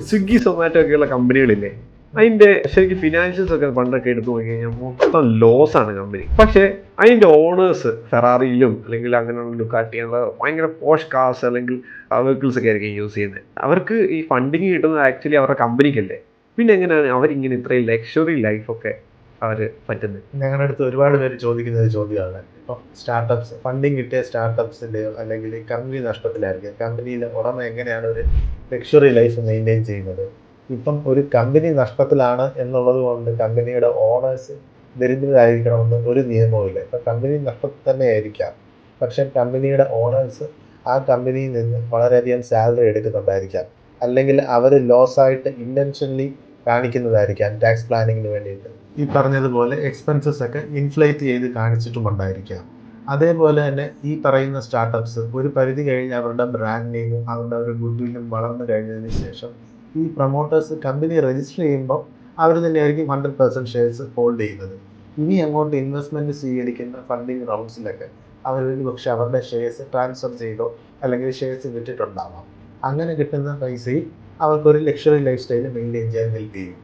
സ്വിഗ്ഗി സൊമാറ്റോ ഒക്കെയുള്ള കമ്പനികളില്ലേ അതിന്റെ ശരിക്കും ഫിനാൻഷ്യൽസ് ഒക്കെ പണ്ടൊക്കെ എടുത്തു നോക്കി കഴിഞ്ഞാൽ മൊത്തം ലോസ് ആണ് കമ്പനി പക്ഷേ അതിന്റെ ഓണേഴ്സ് ഫെറാറിയിലും അല്ലെങ്കിൽ അങ്ങനെയുള്ള ഡുക്കാട്ടി അങ്ങനെയുള്ള ഭയങ്കര പോഷ് കാർസ് അല്ലെങ്കിൽ വെഹിക്കിൾസ് ഒക്കെ ആയിരിക്കും യൂസ് ചെയ്യുന്നത്. അവർക്ക് ഈ ഫണ്ടിങ് കിട്ടുന്നത് ആക്ച്വലി അവരുടെ കമ്പനിക്കല്ലേ പിന്നെ എങ്ങനെയാണ് അവരിങ്ങനെ ഇത്രയും ലക്ഷറി ലൈഫൊക്കെ അവർ പറ്റുന്നത്. ഞങ്ങളുടെ അടുത്ത് ഒരുപാട് പേര് ചോദിക്കുന്ന ഒരു ചോദ്യമാണ്. ഇപ്പം സ്റ്റാർട്ടപ്സ് ഫണ്ടിങ് കിട്ടിയ സ്റ്റാർട്ടപ്സിന്റെയോ അല്ലെങ്കിൽ കമ്പനി നഷ്ടത്തിലായിരിക്കും. കമ്പനിയിലെ ഉടമ എങ്ങനെയാണ് ഒരു ലക്ഷറി ലൈഫ് മെയിന്റെയിൻ ചെയ്യുന്നത്? ഇപ്പം ഒരു കമ്പനി നഷ്ടത്തിലാണ് എന്നുള്ളത് കൊണ്ട് കമ്പനിയുടെ ഓണേഴ്സ് ദരിദ്രരായിരിക്കണമെന്ന് ഒരു നിയമവുമില്ല ഇപ്പം കമ്പനി നഷ്ടത്തിൽ തന്നെ ആയിരിക്കാം. പക്ഷെ കമ്പനിയുടെ ഓണേഴ്സ് ആ കമ്പനിയിൽ നിന്ന് വളരെയധികം സാലറി എടുക്കുന്നുണ്ടായിരിക്കാം. അല്ലെങ്കിൽ അവർ ലോസ് ആയിട്ട് ഇന്റൻഷനലി കാണിക്കുന്നതായിരിക്കാം ടാക്സ് പ്ലാനിങ്ങിന് വേണ്ടിയിട്ട്. ഈ പറഞ്ഞതുപോലെ എക്സ്പെൻസസ് ഒക്കെ ഇൻഫ്ലേറ്റ് ചെയ്ത് കാണിച്ചിട്ടുമുണ്ടായിരിക്കാം. അതേപോലെ തന്നെ ഈ പറയുന്ന സ്റ്റാർട്ടപ്സ് ഒരു പരിധി കഴിഞ്ഞ് അവരുടെ ബ്രാൻഡ് നെയിമും അവരുടെ ഒരു ഗുഡ് വില്ലും വളർന്നു കഴിഞ്ഞതിന് ശേഷം ഈ പ്രൊമോട്ടേഴ്സ് കമ്പനി രജിസ്റ്റർ ചെയ്യുമ്പോൾ അവർ തന്നെയായിരിക്കും ഹൺഡ്രഡ് പെർസെന്റ് ഷെയർസ് ഹോൾഡ് ചെയ്യുന്നത്. ഇനി അങ്ങോട്ട് ഇൻവെസ്റ്റ്മെന്റ് സ്വീകരിക്കുന്ന ഫണ്ടിങ് റൗണ്ട്സിലൊക്കെ അവർ പക്ഷെ അവരുടെ ഷെയർസ് ട്രാൻസ്ഫർ ചെയ്തോ അല്ലെങ്കിൽ ഷെയർസ് വിറ്റിട്ടുണ്ടാവാം. അങ്ങനെ കിട്ടുന്ന പൈസയിൽ അവർക്കൊരു ലക്ഷറി ലൈഫ് സ്റ്റൈൽ മെയിന്റെയിൻ ചെയ്യാൻ ഹെൽപ്പ് ചെയ്യും.